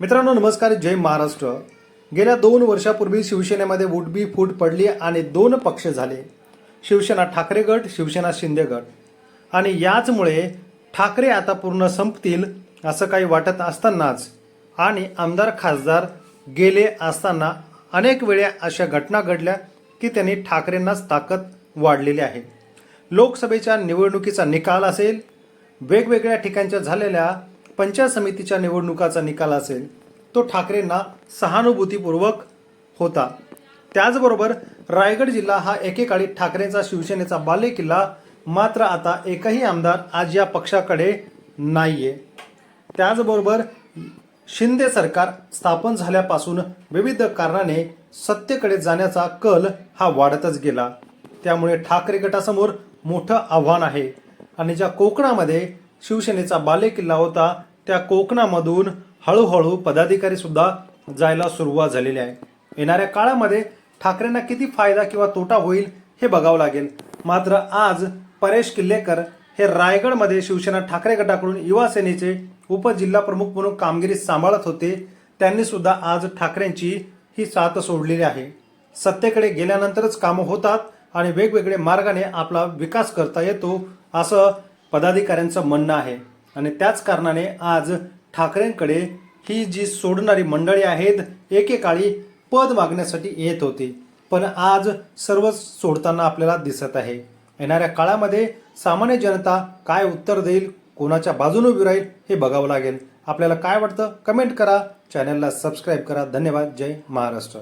मित्रांनो नमस्कार. जय महाराष्ट्र. गेल्या दोन वर्षापूर्वी शिवसेनेमध्ये उडबी फूट पडली आणि दोन पक्ष झाले. शिवसेना ठाकरे गट शिवसेना शिंदे गट. आणि याचमुळे ठाकरे आता पूर्ण संपतील असं काही वाटत असतानाच आणि आमदार खासदार गेले असताना अनेक वेळा अशा घटना घडल्या की त्यांनी ठाकरेंनाच ताकद वाढलेली आहे. लोकसभेच्या निवडणुकीचा निकाल असेल वेगवेगळ्या ठिकाणच्या झालेल्या पंचायत समितीच्या निवडणुकाचा निकाल असेल तो ठाकरेंना सहानुभूतीपूर्वक होता. त्याचबरोबर रायगड जिल्हा हा एकेकाळी ठाकरेंचा शिवसेनेचा बालेकिल्ला मात्र आता एकही आमदार आज या पक्षाकडे नाही आहे त्याचबरोबर शिंदे सरकार स्थापन झाल्यापासून विविध कारणाने सत्तेकडे जाण्याचा कल हा वाढतच गेला. त्यामुळे ठाकरे गटासमोर मोठं आव्हान आहे. आणि ज्या कोकणामध्ये शिवसेनेचा बालेकिल्ला होता त्या कोकणामधून हळूहळू पदाधिकारी सुद्धा जायला सुरुवात झालेली आहे. येणाऱ्या काळामध्ये ठाकरेंना किती फायदा किंवा तोटा होईल हे बघावं लागेल. मात्र आज परेश किल्लेकर हे रायगडमध्ये शिवसेना ठाकरे गटाकडून युवा सेनेचे उपजिल्हा प्रमुख म्हणून कामगिरी सांभाळत होते. त्यांनी सुद्धा आज ठाकरेंची ही साथ सोडलेली आहे. सत्तेकडे गेल्यानंतरच कामं होतात आणि वेगवेगळे मार्गाने आपला विकास करता येतो असं पदाधिकाऱ्यांचं म्हणणं आहे. आणि त्याच कारणाने आज ठाकरेंकडे ही जी सोडणारी मंडळी आहेत एकेकाळी पद मागण्यासाठी येत होती. पण आज सर्व सोडताना आपल्याला दिसत आहे. येणाऱ्या काळामध्ये सामान्य जनता काय उत्तर देईल कोणाच्या बाजूने उभी राहील हे बघावं लागेल. आपल्याला काय वाटतं कमेंट करा. चॅनलला सबस्क्राईब करा. धन्यवाद. जय महाराष्ट्र.